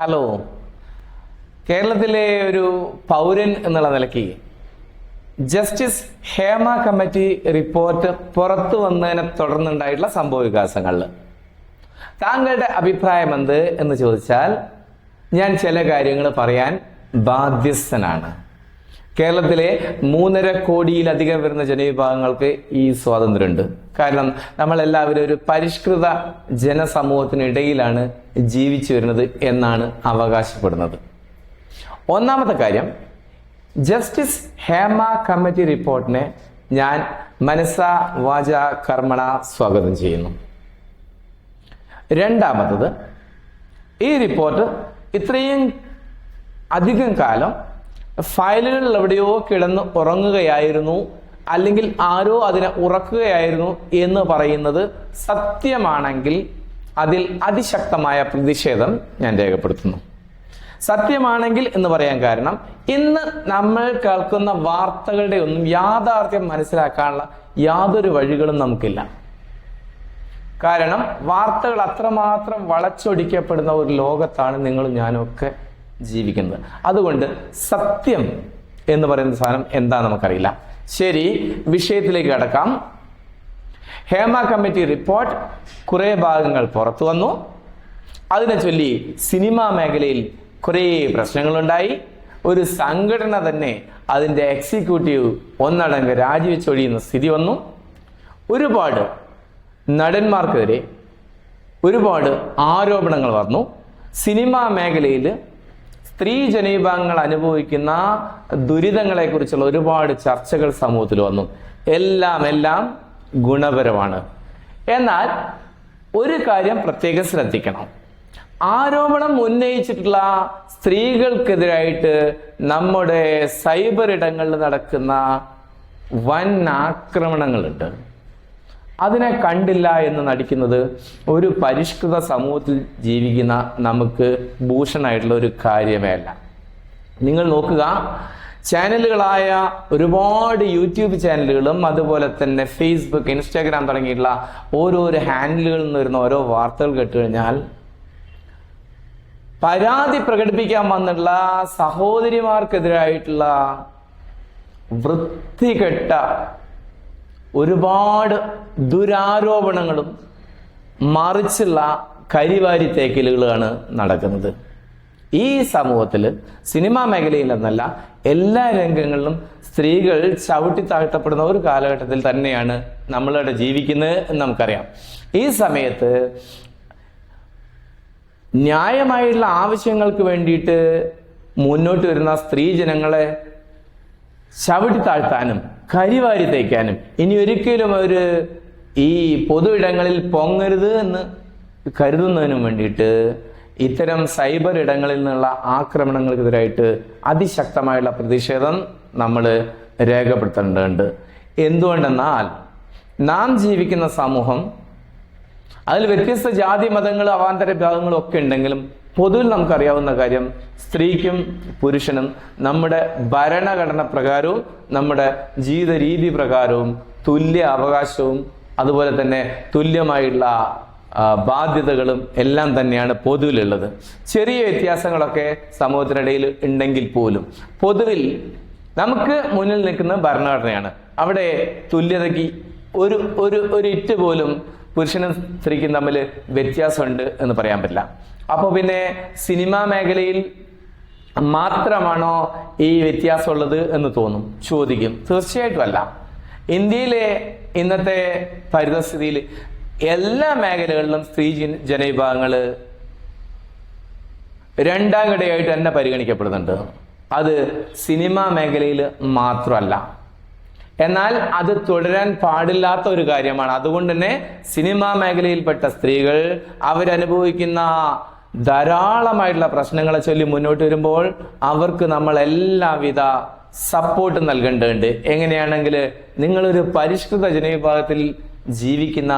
Hello. കേരളത്തിലെ ഒരു പൗരൻ എന്നുള്ള നിലയ്ക്ക് ജസ്റ്റിസ് ഹേമ കമ്മിറ്റി റിപ്പോർട്ട് പുറത്തു വന്നതിനെ തുടർന്നുണ്ടായിട്ടുള്ള സംഭവ വികാസങ്ങളിൽ താങ്കളുടെ അഭിപ്രായം എന്ത് എന്ന് ചോദിച്ചാൽ ഞാൻ ചില കാര്യങ്ങൾ പറയാൻ ബാധ്യസ്ഥനാണ്. കേരളത്തിലെ മൂന്നര കോടിയിലധികം വരുന്ന ജനവിഭാഗങ്ങൾക്ക് ഈ സ്വാതന്ത്ര്യമുണ്ട്. കാരണം നമ്മൾ എല്ലാവരും ഒരു പരിഷ്കൃത ജനസമൂഹത്തിനിടയിലാണ് ജീവിച്ചു വരുന്നത് എന്നാണ് അവകാശപ്പെടുന്നത്. ഒന്നാമത്തെ കാര്യം ജസ്റ്റിസ് ഹേമ കമ്മിറ്റി റിപ്പോർട്ടിനെ ഞാൻ മനസ്സ വാച കർമ്മണ സ്വാഗതം ചെയ്യുന്നു. രണ്ടാമത്തത് ഈ റിപ്പോർട്ട് ഇത്രയും അധികം കാലം ഫയലുകളിൽ എവിടെയോ കിടന്ന് ഉറങ്ങുകയായിരുന്നു അല്ലെങ്കിൽ ആരോ അതിനെ ഉറക്കുകയായിരുന്നു എന്ന് പറയുന്നത് സത്യമാണെങ്കിൽ അതിൽ അതിശക്തമായ പ്രതിഷേധം ഞാൻ രേഖപ്പെടുത്തുന്നു. സത്യമാണെങ്കിൽ എന്ന് പറയാൻ കാരണം ഇന്ന് നമ്മൾ കേൾക്കുന്ന വാർത്തകളുടെ ഒന്നും യാഥാർത്ഥ്യം മനസ്സിലാക്കാനുള്ള യാതൊരു വഴികളും നമുക്കില്ല. കാരണം വാർത്തകൾ അത്രമാത്രം വളച്ചൊടിക്കപ്പെടുന്ന ഒരു ലോകത്താണ് നിങ്ങളും ഞാനും ഒക്കെ ജീവിക്കുന്നത്. അതുകൊണ്ട് സത്യം എന്ന് പറയുന്ന സാധനം എന്താ നമുക്കറിയില്ല. ശരി വിഷയത്തിലേക്ക് കടക്കാം. ഹേമ കമ്മിറ്റി റിപ്പോർട്ട് കുറേ ഭാഗങ്ങൾ പുറത്തു വന്നു. അതിനെ ചൊല്ലി സിനിമാ മേഖലയിൽ കുറേ പ്രശ്നങ്ങളുണ്ടായി. ഒരു സംഘടന തന്നെ അതിന്റെ എക്സിക്യൂട്ടീവ് ഒന്നടങ്ക് രാജിവെച്ചൊഴിയുന്ന സ്ഥിതി വന്നു. ഒരുപാട് നടന്മാർക്കെതിരെ ഒരുപാട് ആരോപണങ്ങൾ വന്നു. സിനിമാ മേഖലയിൽ സ്ത്രീ ജനവിഭാഗങ്ങൾ അനുഭവിക്കുന്ന ദുരിതങ്ങളെക്കുറിച്ചുള്ള ഒരുപാട് ചർച്ചകൾ സമൂഹത്തിൽ വന്നു. എല്ലാം എല്ലാം ഗുണപരമാണ്. എന്നാൽ ഒരു കാര്യം പ്രത്യേകം ശ്രദ്ധിക്കണം. ആരോപണം ഉന്നയിച്ചിട്ടുള്ള സ്ത്രീകൾക്കെതിരായിട്ട് നമ്മുടെ സൈബർ ഇടങ്ങളിൽ നടക്കുന്ന വൻ ആക്രമണങ്ങളുണ്ട്. അതിനെ കണ്ടില്ല എന്ന് നടിക്കുന്നത് ഒരു പരിഷ്കൃത സമൂഹത്തിൽ ജീവിക്കുന്ന നമുക്ക് ഭൂഷണമായിട്ടുള്ള ഒരു കാര്യമേ അല്ല. നിങ്ങൾ നോക്കുക ചാനലുകളായ ഒരുപാട് യൂട്യൂബ് ചാനലുകളും അതുപോലെ തന്നെ ഫേസ്ബുക്ക് ഇൻസ്റ്റാഗ്രാം തുടങ്ങിയിട്ടുള്ള ഓരോരോ ഹാൻഡിലുകളിൽ നിന്ന് വരുന്ന ഓരോ വാർത്തകൾ കേട്ട് കഴിഞ്ഞാൽ പരാതി പ്രകടിപ്പിക്കാൻ വന്നിട്ടുള്ള സഹോദരിമാർക്കെതിരായിട്ടുള്ള വൃത്തികെട്ട ഒരുപാട് ദുരാരോപണങ്ങളും മറിച്ചുള്ള കരിവാരി തേക്കലുകളാണ് നടക്കുന്നത്. ഈ സമൂഹത്തിൽ സിനിമാ മേഖലയിൽ എന്നല്ല എല്ലാ രംഗങ്ങളിലും സ്ത്രീകൾ ചവിട്ടി താഴ്ത്തപ്പെടുന്ന ഒരു കാലഘട്ടത്തിൽ തന്നെയാണ് നമ്മളിവിടെ ജീവിക്കുന്നത് എന്ന് നമുക്കറിയാം. ഈ സമയത്ത് ന്യായമായിട്ടുള്ള ആവശ്യങ്ങൾക്ക് വേണ്ടിയിട്ട് മുന്നോട്ട് വരുന്ന സ്ത്രീ ജനങ്ങളെ ചവിട്ടി താഴ്ത്താനും കരിവാരി തേക്കാനും. ഇനി ഒരിക്കലും അവർ ഈ പൊതു ഇടങ്ങളിൽ പൊങ്ങരുത് എന്ന് കരുതുന്നതിനും വേണ്ടിയിട്ട് ഇത്തരം സൈബർ ഇടങ്ങളിൽ നിന്നുള്ള ആക്രമണങ്ങൾക്കെതിരായിട്ട് അതിശക്തമായുള്ള പ്രതിഷേധം നമ്മൾ രേഖപ്പെടുത്തേണ്ടതുണ്ട്. എന്തുകൊണ്ടെന്നാൽ നാം ജീവിക്കുന്ന സമൂഹം അതിൽ വ്യത്യസ്ത ജാതി മതങ്ങൾ അവാന്തര വിഭാഗങ്ങളും ഒക്കെ ഉണ്ടെങ്കിലും പൊതുവിൽ നമുക്കറിയാവുന്ന കാര്യം സ്ത്രീക്കും പുരുഷനും നമ്മുടെ ഭരണഘടന പ്രകാരവും നമ്മുടെ ജീവിത രീതി പ്രകാരവും തുല്യ അവകാശവും അതുപോലെ തന്നെ തുല്യമായുള്ള ബാധ്യതകളും എല്ലാം തന്നെയാണ് പൊതുവിലുള്ളത്. ചെറിയ വ്യത്യാസങ്ങളൊക്കെ സമൂഹത്തിനിടയിൽ ഉണ്ടെങ്കിൽ പോലും പൊതുവിൽ നമുക്ക് മുന്നിൽ നിൽക്കുന്ന ഭരണഘടനയാണ്. അവിടെ തുല്യതയ്ക്ക് ഒരു ഒരു ഒരു ഇറ്റ് പോലും പുരുഷനും സ്ത്രീക്കും തമ്മിൽ വ്യത്യാസമുണ്ട് എന്ന് പറയാൻ പറ്റില്ല. അപ്പോൾ പിന്നെ സിനിമാ മേഖലയിൽ മാത്രമാണോ ഈ വ്യത്യാസമുള്ളത് എന്ന് തോന്നും? ചോദിക്കും. തീർച്ചയായിട്ടും അല്ല. ഇന്ത്യയിലെ ഇന്നത്തെ പരിതസ്ഥിതിയിൽ എല്ലാ മേഖലകളിലും സ്ത്രീ ജനവിഭാഗങ്ങൾ രണ്ടാം ഘടകമായിട്ട് തന്നെ പരിഗണിക്കപ്പെടുന്നുണ്ട്. അത് സിനിമാ മേഖലയിൽ മാത്രമല്ല. എന്നാൽ അത് തുടരാൻ പാടില്ലാത്ത ഒരു കാര്യമാണ്. അതുകൊണ്ട് തന്നെ സിനിമാ മേഖലയിൽപ്പെട്ട സ്ത്രീകൾ അവരനുഭവിക്കുന്ന ധാരാളമായിട്ടുള്ള പ്രശ്നങ്ങളെ ചൊല്ലി മുന്നോട്ട് വരുമ്പോൾ അവർക്ക് നമ്മൾ എല്ലാവിധ സപ്പോർട്ട് നൽകേണ്ടതുണ്ട്. എങ്ങനെയാണെങ്കിൽ നിങ്ങളൊരു പരിഷ്കൃത ജനവിഭാഗത്തിൽ ജീവിക്കുന്ന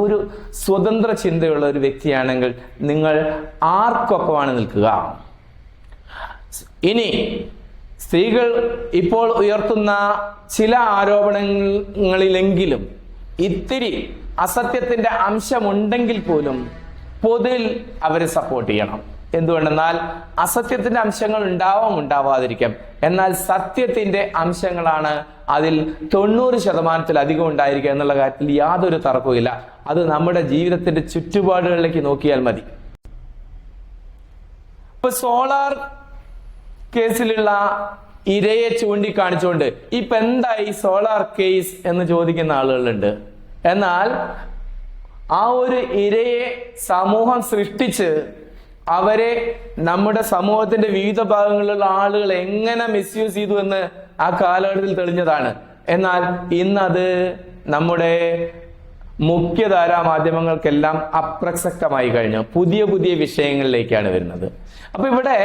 ഒരു സ്വതന്ത്ര ചിന്തയുള്ള ഒരു വ്യക്തിയാണെങ്കിൽ നിങ്ങൾ ആർക്കൊപ്പമാണ് നിൽക്കുക? ഇനി സ്ത്രീകൾ ഇപ്പോൾ ഉയർത്തുന്ന ചില ആരോപണങ്ങളിലെങ്കിലും ഇത്തിരി അസത്യത്തിന്റെ അംശമുണ്ടെങ്കിൽ പോലും പൊതുവിൽ അവരെ സപ്പോർട്ട് ചെയ്യണം. എന്തുകൊണ്ടെന്നാൽ അസത്യത്തിന്റെ അംശങ്ങൾ ഉണ്ടാവാം ഉണ്ടാവാതിരിക്കാം. എന്നാൽ സത്യത്തിന്റെ അംശങ്ങളാണ് അതിൽ തൊണ്ണൂറ് ശതമാനത്തിലധികം ഉണ്ടായിരിക്കുക എന്നുള്ള കാര്യത്തിൽ യാതൊരു തർക്കവുമില്ല അത് നമ്മുടെ ജീവിതത്തിന്റെ ചുറ്റുപാടുകളിലേക്ക് നോക്കിയാൽ മതി. ഇപ്പൊ സോളാർ കേസിലുള്ള ഇരയെ ചൂണ്ടിക്കാണിച്ചുകൊണ്ട് ഇപ്പൊ എന്തായി സോളാർ കേസ് എന്ന് ചോദിക്കുന്ന ആളുകളുണ്ട്. എന്നാൽ ആ ഒരു ഇരയെ സമൂഹം സൃഷ്ടിച്ച് അവരെ നമ്മുടെ സമൂഹത്തിന്റെ വിവിധ ഭാഗങ്ങളിലുള്ള ആളുകൾ എങ്ങനെ മിസ്യൂസ് ചെയ്തു എന്ന് ആ കാലഘട്ടത്തിൽ തെളിഞ്ഞതാണ്. എന്നാൽ ഇന്നത് നമ്മുടെ മുഖ്യധാരാ മാധ്യമങ്ങൾക്കെല്ലാം അപ്രസക്തമായി കഴിഞ്ഞു. പുതിയ പുതിയ വിഷയങ്ങളിലേക്കാണ് വരുന്നത്. അപ്പൊ ഇവിടെ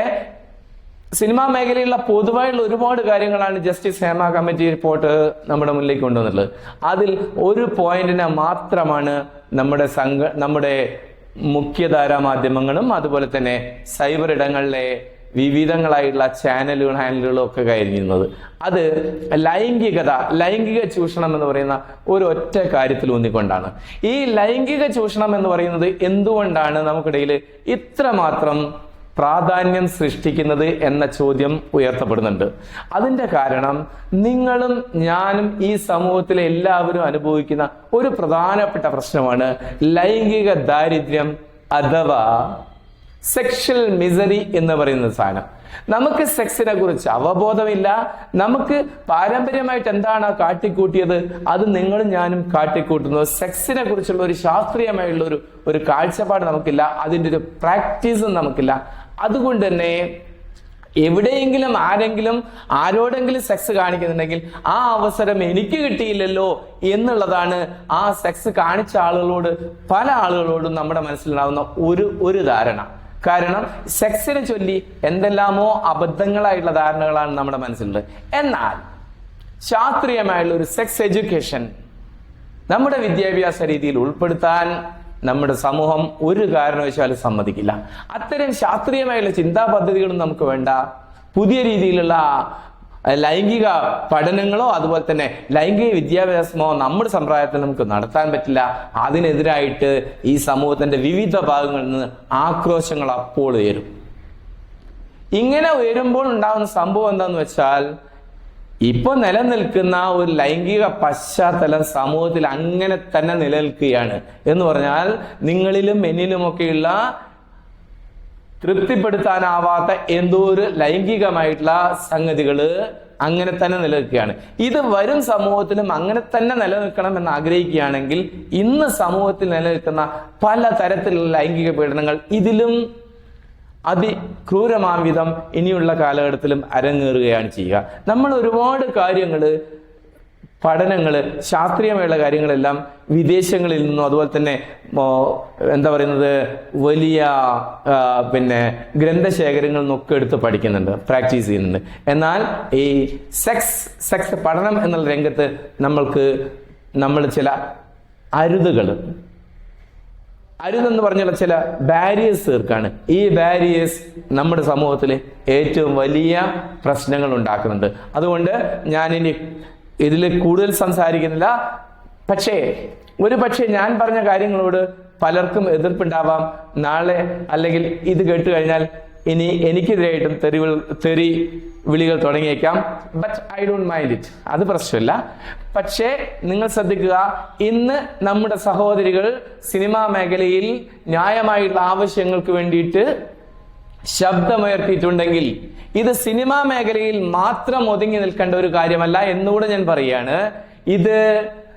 സിനിമാ മേഖലയിലുള്ള പൊതുവായുള്ള ഒരുപാട് കാര്യങ്ങളാണ് ജസ്റ്റിസ് ഹേമ കമ്മിറ്റി റിപ്പോർട്ട് നമ്മുടെ മുന്നിലേക്ക് കൊണ്ടുവന്നിട്ടുള്ളത്. അതിൽ ഒരു പോയിന്റിനെ മാത്രമാണ് നമ്മുടെ സംഘ നമ്മുടെ മുഖ്യധാരാ മാധ്യമങ്ങളും അതുപോലെ തന്നെ സൈബർ ഇടങ്ങളിലെ വിവിധങ്ങളായിട്ടുള്ള ചാനലുകൾ ഹാൻഡിലുകളും ഒക്കെ കഴിഞ്ഞിരുന്നത് അത് ലൈംഗികത ലൈംഗിക ചൂഷണം എന്ന് പറയുന്ന ഒരു ഒറ്റ കാര്യത്തിൽ ഊന്നിക്കൊണ്ടാണ്. ഈ ലൈംഗിക ചൂഷണം എന്ന് പറയുന്നത് എന്തുകൊണ്ടാണ് നമുക്കിടയിൽ ഇത്രമാത്രം പ്രാധാന്യം സൃഷ്ടിക്കുന്നത് എന്ന ചോദ്യം ഉയർത്തപ്പെടുന്നുണ്ട്. അതിന്റെ കാരണം നിങ്ങളും ഞാനും ഈ സമൂഹത്തിലെ എല്ലാവരും അനുഭവിക്കുന്ന ഒരു പ്രധാനപ്പെട്ട പ്രശ്നമാണ് ലൈംഗിക ദാരിദ്ര്യം അഥവാ സെക്ഷൽ മിസറി എന്ന് പറയുന്ന സാധനം. നമുക്ക് സെക്സിനെ കുറിച്ച് അവബോധമില്ല. നമുക്ക് പാരമ്പര്യമായിട്ട് എന്താണ് കാട്ടിക്കൂട്ടിയത്? അത് നിങ്ങളും ഞാനും കാട്ടിക്കൂട്ടുന്നു. സെക്സിനെ കുറിച്ചുള്ള ഒരു ശാസ്ത്രീയമായുള്ള ഒരു ഒരു കാഴ്ചപ്പാട് നമുക്കില്ല. അതിന്റെ ഒരു പ്രാക്ടീസും നമുക്കില്ല. അതുകൊണ്ട് തന്നെ എവിടെയെങ്കിലും ആരെങ്കിലും ആരോടെങ്കിലും സെക്സ് കാണിക്കുന്നുണ്ടെങ്കിൽ ആ അവസരം എനിക്ക് കിട്ടിയില്ലല്ലോ എന്നുള്ളതാണ് ആ സെക്സ് കാണിച്ച ആളുകളോട് പല ആളുകളോടും നമ്മുടെ മനസ്സിലുണ്ടാവുന്ന ഒരു ഒരു ധാരണ. കാരണം സെക്സിനെ ചൊല്ലി എന്തെല്ലാമോ അബദ്ധങ്ങളായിട്ടുള്ള ധാരണകളാണ് നമ്മുടെ മനസ്സിലുള്ളത് എന്നാൽ ശാസ്ത്രീയമായുള്ള ഒരു സെക്സ് എഡ്യൂക്കേഷൻ നമ്മുടെ വിദ്യാഭ്യാസ രീതിയിൽ ഉൾപ്പെടുത്താൻ നമ്മുടെ സമൂഹം ഒരു കാരണവശാലും സമ്മതിക്കില്ല. അത്തരം ശാസ്ത്രീയമായുള്ള ചിന്താ പദ്ധതികളും നമുക്ക് വേണ്ട. പുതിയ രീതിയിലുള്ള ലൈംഗിക പഠനങ്ങളോ അതുപോലെ തന്നെ ലൈംഗിക വിദ്യാഭ്യാസമോ നമ്മുടെ സമ്പ്രദായത്തിൽ നമുക്ക് നടത്താൻ പറ്റില്ല. അതിനെതിരായിട്ട് ഈ സമൂഹത്തിന്റെ വിവിധ ഭാഗങ്ങളിൽ നിന്ന് ആക്രോശങ്ങൾ അപ്പോൾ ഉയരും. ഇങ്ങനെ ഉയരുമ്പോൾ ഉണ്ടാകുന്ന സംഭവം എന്താന്ന് വെച്ചാൽ ഇപ്പൊ നിലനിൽക്കുന്ന ഒരു ലൈംഗിക പശ്ചാത്തലം സമൂഹത്തിൽ അങ്ങനെ തന്നെ നിലനിൽക്കുകയാണ്. എന്ന് പറഞ്ഞാൽ നിങ്ങളിലും എന്നിലുമൊക്കെയുള്ള തൃപ്തിപ്പെടുത്താനാവാത്ത എന്തോ ഒരു ലൈംഗികമായിട്ടുള്ള സംഗതികൾ അങ്ങനെ തന്നെ നിലനിൽക്കുകയാണ്. ഇത് വരും സമൂഹത്തിലും അങ്ങനെ തന്നെ നിലനിൽക്കണം എന്ന് ആഗ്രഹിക്കുകയാണെങ്കിൽ ഇന്ന് സമൂഹത്തിൽ നിലനിൽക്കുന്ന പല തരത്തിലുള്ള ലൈംഗിക പീഡനങ്ങൾ ഇതിലും അതിക്രൂരമാം വിധം ഇനിയുള്ള കാലഘട്ടത്തിലും അരങ്ങേറുകയാണ് ചെയ്യുക. നമ്മൾ ഒരുപാട് കാര്യങ്ങൾ പഠനങ്ങൾ ശാസ്ത്രീയമായുള്ള കാര്യങ്ങളെല്ലാം വിദേശങ്ങളിൽ നിന്നും അതുപോലെ തന്നെ എന്താ പറയുന്നത് വലിയ പിന്നെ ഗ്രന്ഥശേഖരങ്ങളിൽ നിന്നൊക്കെ എടുത്ത് പഠിക്കുന്നുണ്ട് പ്രാക്ടീസ് ചെയ്യുന്നുണ്ട്. എന്നാൽ ഈ സെക്സ് സെക്സ് പഠനം എന്നുള്ള രംഗത്ത് നമ്മൾക്ക് നമ്മൾ ചില അരുതുകൾ അരുതെന്ന് പറഞ്ഞുള്ള ചില ബാരിയേഴ്സ് തീർക്കാണ്. ഈ ബാരിയേഴ്സ് നമ്മുടെ സമൂഹത്തിൽ ഏറ്റവും വലിയ പ്രശ്നങ്ങൾ ഉണ്ടാക്കുന്നുണ്ട്. അതുകൊണ്ട് ഞാൻ ഇനി ഇതിൽ കൂടുതൽ സംസാരിക്കുന്നില്ല. പക്ഷേ ഒരു പക്ഷേ ഞാൻ പറഞ്ഞ കാര്യങ്ങളോട് പലർക്കും എതിർപ്പുണ്ടാവാം. നാളെ അല്ലെങ്കിൽ ഇത് കേട്ട് കഴിഞ്ഞാൽ ഇനി എനിക്കെതിരായിട്ടും തെരുവിൽ തെറി വിളികൾ തുടങ്ങിയേക്കാം. But I don't mind it അത് പ്രശ്നമില്ല. പക്ഷേ നിങ്ങൾ ശ്രദ്ധിക്കുക ഇന്ന് നമ്മുടെ സഹോദരികൾ സിനിമാ മേഖലയിൽ ന്യായമായിട്ടുള്ള ആവശ്യങ്ങൾക്ക് വേണ്ടിയിട്ട് ശബ്ദമുയർത്തിയിട്ടുണ്ടെങ്കിൽ ഇത് സിനിമാ മേഖലയിൽ മാത്രം ഒതുങ്ങി നിൽക്കേണ്ട ഒരു കാര്യമല്ല എന്നുകൂടെ ഞാൻ പറയാണ് ഇത്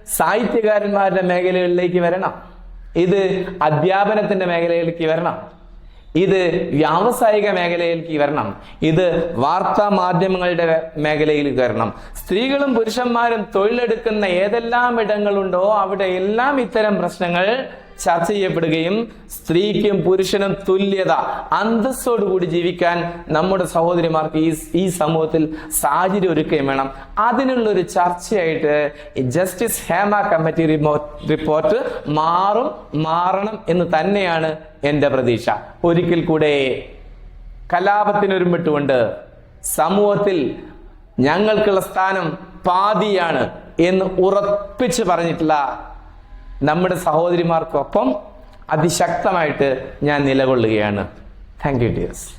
സാഹിത്യകാരന്മാരുടെ മേഖലകളിലേക്ക് വരണം. ഇത് അധ്യാപനത്തിന്റെ മേഖലയിലേക്ക് വരണം. ഇത് വ്യാവസായിക മേഖലയിലേക്ക് വരണം. ഇത് വാർത്താ മാധ്യമങ്ങളുടെ മേഖലയിലേക്ക് വരണം. സ്ത്രീകളും പുരുഷന്മാരും തൊഴിലെടുക്കുന്ന ഏതെല്ലാം ഇടങ്ങളുണ്ടോ അവിടെ എല്ലാം ഇത്തരം പ്രശ്നങ്ങൾ ചർച്ച ചെയ്യപ്പെടുകയും സ്ത്രീക്കും പുരുഷനും തുല്യത അന്തസ്സോടുകൂടി ജീവിക്കാൻ നമ്മുടെ സഹോദരിമാർക്ക് ഈ ഈ സമൂഹത്തിൽ സാഹചര്യം ഒരുക്കുകയും വേണം. അതിനുള്ള ഒരു ചർച്ചയായിട്ട് ജസ്റ്റിസ് ഹേമ കമ്മിറ്റി റിപ്പോർട്ട് മാറും മാറണം എന്ന് തന്നെയാണ് എന്റെ പ്രതീക്ഷ. ഒരിക്കൽ കൂടെ കലാപത്തിനൊരുമ്പിട്ടുകൊണ്ട് സമൂഹത്തിൽ ഞങ്ങൾക്കുള്ള സ്ഥാനം പാതിയാണ് എന്ന് ഉറപ്പിച്ച് പറഞ്ഞിട്ടുള്ള നമ്മുടെ സഹോദരിമാർക്കൊപ്പം അതിശക്തമായിട്ട് ഞാൻ നിലകൊള്ളുകയാണ്. Thank you dears